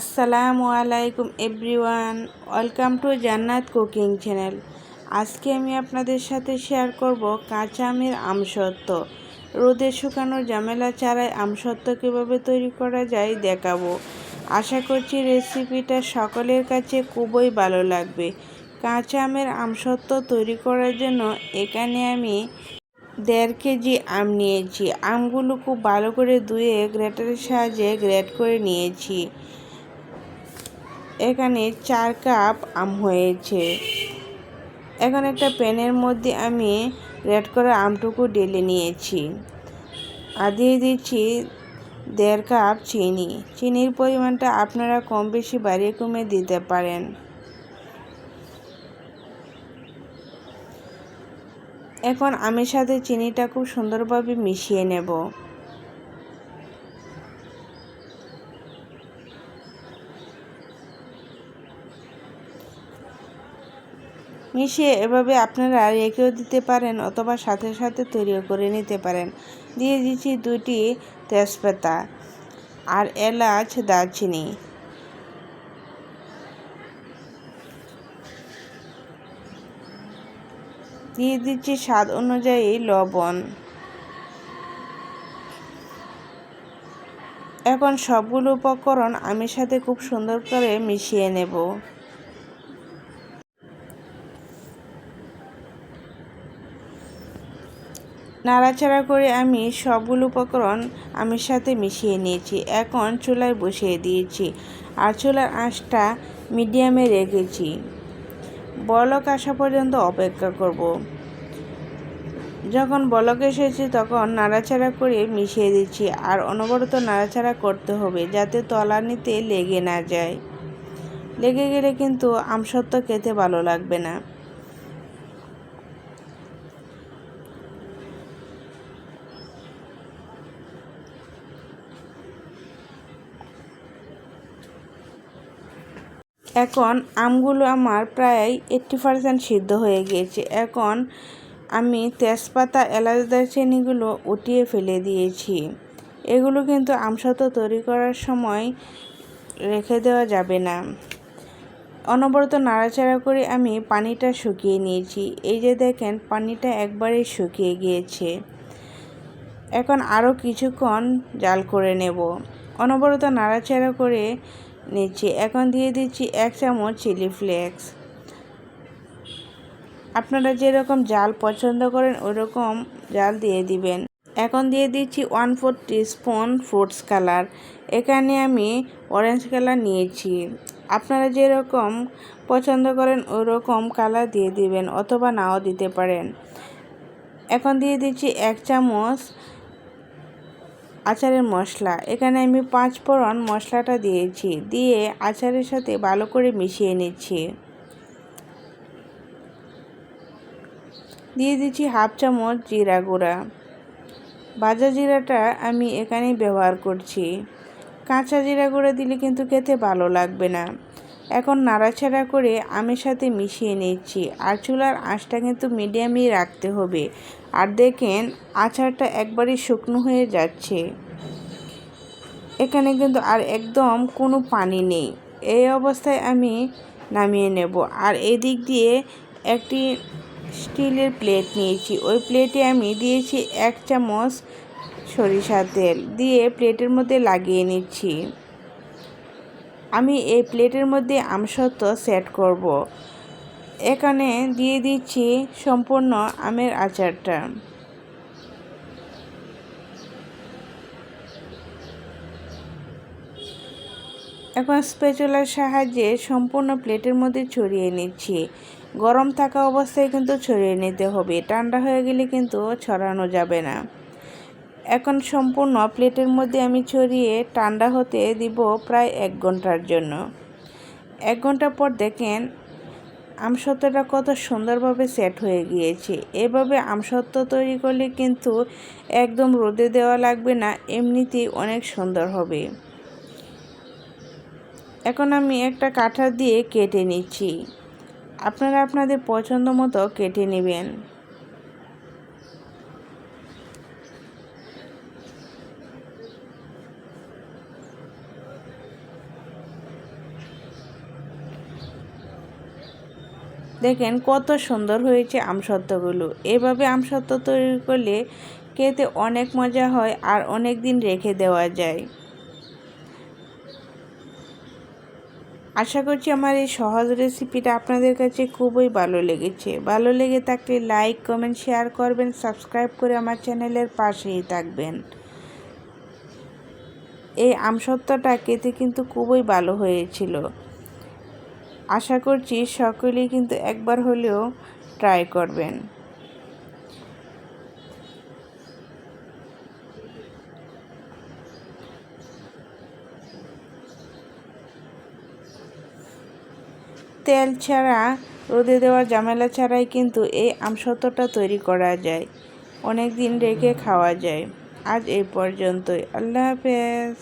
আসসালামু আলাইকুম everyone, welcome to Jannat cooking channel. আজকে আমি আপনাদের সাথে শেয়ার করব কাঁচা আমের আমসত্ত্ব রোদে শুকানোর ঝামেলা ছাড়াই আমসত্ত্ব কীভাবে তৈরি করা যায় দেখাবো। আশা করছি রেসিপিটা সকলের কাছে খুবই ভালো লাগবে। কাঁচা আমের আমসত্ত্ব তৈরি করার জন্য এখানে আমি দেড় কেজি আম নিয়েছি। আমগুলো খুব ভালো করে ধুয়ে গ্রেটারের সাহায্যে গ্রেট করে নিয়েছি। এখানে চার কাপ আম হয়েছে। এখন একটা প্যানের মধ্যে আমি রেড করে আমটুকু ঢেলে নিয়েছি। আর দিয়ে দিচ্ছি দেড় কাপ চিনি। চিনির পরিমাণটা আপনারা কম বেশি বাড়িয়ে কমে দিতে পারেন। এখন আমের সাথে চিনিটা খুব সুন্দরভাবে মিশিয়ে নেব। মিশিয়ে এভাবে আপনারা রেখেও দিতে পারেন অথবা সাথে সাথে তৈরিও করে নিতে পারেন। দিয়ে দিচ্ছি দুটি তেজপাতা আর এলাচ, দারচিনি। দিয়ে দিচ্ছি স্বাদ অনুযায়ী লবণ। এখন সবগুলো উপকরণ আমি সাথে খুব সুন্দর করে মিশিয়ে নেব। নাড়াচাড়া করে আমি সবগুলো উপকরণ আমের সাথে মিশিয়ে নিয়েছি। এখন চুলায় বসিয়ে দিয়েছি আর চুলার আঁচটা মিডিয়ামে রেখেছি। বলক আসা পর্যন্ত অপেক্ষা করব। যখন বলক এসেছে তখন নাড়াচাড়া করে মিশিয়ে দিচ্ছি আর অনবরত নাড়াচাড়া করতে হবে যাতে তলানিতে লেগে না যায়। লেগে গেলে কিন্তু আমসত্ত্ব খেতে ভালো লাগবে না। এখন আমগুলো আমার প্রায় এইট্টি পারসেন্ট সিদ্ধ হয়ে গিয়েছে। এখন আমি তেজপাতা, এলাচ, দারচিনিগুলো উঠিয়ে ফেলে দিয়েছি। এগুলো কিন্তু আমসত্ব তৈরি করার সময় রেখে দেওয়া যাবে না। অনবরত নাড়াচাড়া করে আমি পানিটা শুকিয়ে নিয়েছি। এই যে দেখেন, পানিটা একবারে শুকিয়ে গিয়েছে। এখন আরও কিছুক্ষণ জাল করে নেব। অনবরত নাড়াচাড়া করে নিচ্ছি। এখন দিয়ে দিচ্ছি এক চামচ চিলি ফ্লেক্স। আপনারা যেরকম জাল পছন্দ করেন, ওরকম জাল দিয়ে দিবেন। এখন দিয়ে দিচ্ছি one four spoon fruits colour এখানে আমি অরেঞ্জ কালার নিয়েছি। আপনারা যেরকম পছন্দ করেন, ওরকম কালার দিয়ে দিবেন অথবা নাও দিতে পারেন। এখন দিয়ে দিচ্ছি এক চামচ আচারের মশলা। এখানে আমি পাঁচ ফোড়ন মশলাটা দিয়েছি। দিয়ে আচারের সাথে ভালো করে মিশিয়ে নিচ্ছি। দিয়ে দিচ্ছি হাফ চামচ জিরা গুঁড়া। ভাজা জিরাটা আমি এখানেই ব্যবহার করছি। কাঁচা জিরা গুঁড়া দিলে কিন্তু খেতে ভালো লাগবে না। এখন নাড়াচাড়া করে আমের সাথে মিশিয়ে নিচ্ছি। আর চুলার আঁচটা কিন্তু মিডিয়ামই রাখতে হবে। আর দেখেন, আচারটা একবারই শুকনো হয়ে যাচ্ছে। এখানে কিন্তু আর একদম কোনো পানি নেই। এই অবস্থায় আমি নামিয়ে নেব। আর এদিক দিয়ে একটি স্টিলের প্লেট নিয়েছি। ওই প্লেটে আমি দিয়েছি এক চামচ সরিষার তেল। দিয়ে প্লেটের মধ্যে লাগিয়ে নিচ্ছি। আমি এই প্লেটের মধ্যে আমসত্ব সেট করব। এখানে দিয়ে দিচ্ছি সম্পূর্ণ আমের আচারটা। এখন স্পেচুলার সাহায্যে সম্পূর্ণ প্লেটের মধ্যে ছড়িয়ে নিচ্ছি। গরম থাকা অবস্থায় কিন্তু ছড়িয়ে নিতে হবে। ঠান্ডা হয়ে গেলে কিন্তু ছড়ানো যাবে না। এখন সম্পূর্ণ প্লেটের মধ্যে আমি ছড়িয়ে ঠান্ডা হতে দিব প্রায় এক ঘণ্টার জন্য। এক ঘণ্টা পর দেখেন আমসত্ত্বটা কত সুন্দরভাবে সেট হয়ে গিয়েছে। এভাবে আমসত্ত্ব তৈরি করলে কিন্তু একদম রোদে দেওয়া লাগবে না, এমনিতেই অনেক সুন্দর হবে। এখন আমি একটা কাঠা দিয়ে কেটে নিচ্ছি। আপনারা আপনাদের পছন্দ মতো কেটে নেবেন। দেখেন কত সুন্দর হয়েছে আমসত্ত্বগুলো এভাবে আমসত্ত্ব তৈরি করলে খেতে অনেক মজা হয় আর অনেক দিন রেখে দেওয়া যায়। আশা করছি আমার এই সহজ রেসিপিটা আপনাদের কাছে খুবই ভালো লেগেছে। ভালো লেগে থাকলে লাইক কমেন্ট শেয়ার করবেন সাবস্ক্রাইব করে আমার চ্যানেলের পাশেই থাকবেন। এই আমসত্ত্বটা খেতে কিন্তু খুবই ভালো হয়েছিল। আশা করছি সকলেই কিন্তু একবার হলেও ট্রাই করবেন। তেল ছাড়া, রোদে দেওয়ার জামেলা ছাড়াই কিন্তু এই আমসত্ত্বটা তৈরি করা যায়। অনেক দিন রেখে খাওয়া যায়। আজ এই পর্যন্তই। আল্লাহ হাফেজ।